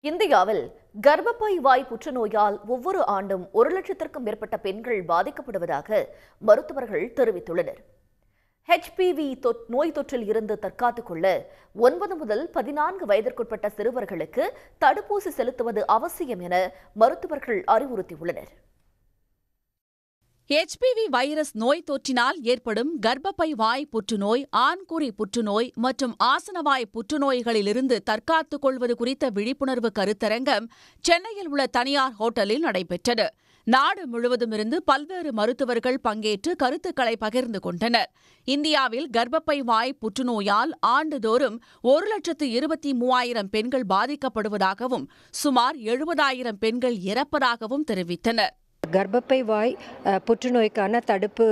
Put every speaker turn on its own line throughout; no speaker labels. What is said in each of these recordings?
இந்தியாவில் கர்ப்பப்பை வாய் புற்றுநோயால் ஒவ்வொரு ஆண்டும் ஒரு லட்சத்திற்கும் மேற்பட்ட பெண்கள் பாதிக்கப்படுவதாக மருத்துவர்கள் தெரிவித்துள்ளனர். ஹெச்பிவி நோய் தொற்றில் இருந்து தற்காத்துக் கொள்ள ஒன்பது முதல் பதினான்கு வயதிற்குட்பட்ட சிறுவர்களுக்கு தடுப்பூசி செலுத்துவது அவசியம் என மருத்துவர்கள் அறிவுறுத்தியுள்ளனர்.
ஹெச்பிவி வைரஸ் நோய் தொற்றினால் ஏற்படும் கர்ப்பப்பை வாய் புற்றுநோய் ஆண்குறி புற்றுநோய் மற்றும் ஆசனவாய் புற்றுநோய்களிலிருந்து தற்காத்துக் கொள்வது குறித்த விழிப்புணர்வு கருத்தரங்கம் சென்னையில் உள்ள தனியார் ஹோட்டலில் நடைபெற்றது. நாடு முழுவதும் இருந்து பல்வேறு மருத்துவர்கள் பங்கேற்று கருத்துக்களை பகிர்ந்து கொண்டனர். இந்தியாவில் கர்ப்பப்பை வாய் புற்றுநோயால் ஆண்டுதோறும் ஒரு லட்சத்து இருபத்தி மூவாயிரம் பெண்கள் பாதிக்கப்படுவதாகவும் சுமார் எழுபதாயிரம் பெண்கள் இறப்பதாகவும் தெரிவித்தனர்.
கர்ப்பப்பை வாய் புற்றுநோய்க்கான தடுப்பு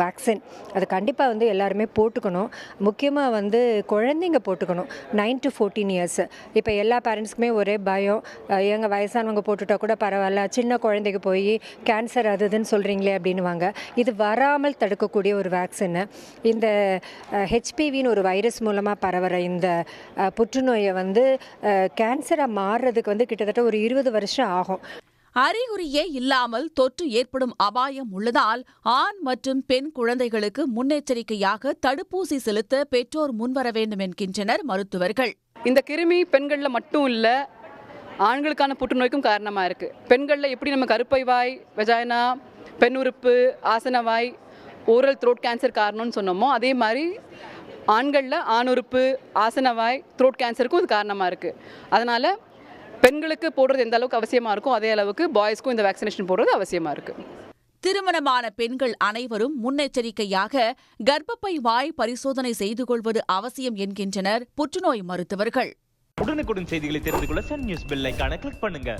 வேக்சின் அது கண்டிப்பாக வந்து எல்லாருமே போட்டுக்கணும். முக்கியமாக வந்து குழந்தைங்க போட்டுக்கணும். நைன் டு ஃபோர்டீன் இயர்ஸ் இப்போ எல்லா பேரண்ட்ஸ்க்குமே ஒரே பயம். எங்கள் வயசானவங்க போட்டுட்டா கூட பரவாயில்ல. சின்ன குழந்தைக்கு போய் கேன்சர் அது இதுன்னு சொல்கிறீங்களே அப்படின்னுவாங்க. இது வராமல் தடுக்கக்கூடிய ஒரு வேக்சின்னு இந்த ஹெச்பிவின்னு ஒரு வைரஸ் மூலமாக பரவுற இந்த புற்றுநோயை வந்து கேன்சராக மாறுறதுக்கு வந்து கிட்டத்தட்ட ஒரு இருபது வருஷம் ஆகும்.
அறிகுறியே இல்லாமல் தொற்று ஏற்படும் அபாயம் உள்ளதால் ஆண் மற்றும் பெண் குழந்தைகளுக்கு முன்னெச்சரிக்கையாக தடுப்பூசி செலுத்த பெற்றோர் முன்வர வேண்டும் என்கின்றனர் மருத்துவர்கள்.
இந்த கிருமி பெண்களில் மட்டும் இல்லை ஆண்களுக்கான புற்றுநோய்க்கும் காரணமாக இருக்குது பெண்களில் எப்படி நம்ம கருப்பை வாய் வெஜாயினா பெண் உறுப்பு ஆசனவாய் ஓரல் த்ரோட் கேன்சர் காரணம்னு சொன்னோமோ அதே மாதிரி ஆண்களில் ஆண் உறுப்பு ஆசனவாய் த்ரோட் கேன்சருக்கும் இது காரணமாக இருக்குது அதனால் பெண்களுக்கு போடுறது எந்த அளவுக்கு அவசியமாக இருக்கோ அதே அளவுக்கு பாய்ஸ்க்கும் இந்த வேக்சினேஷன் போடுறது அவசியமாக இருக்குது
திருமணமான பெண்கள் அனைவரும் முன்னெச்சரிக்கையாக கர்ப்பப்பை வாய் பரிசோதனை செய்து கொள்வது அவசியம் என்கின்றனர் புற்றுநோய் மருத்துவர்கள்.
உடனுக்குடன் செய்திகளை தெரிந்து கொள்ள சன் நியூஸ் பெல் கிளிக் பண்ணுங்க.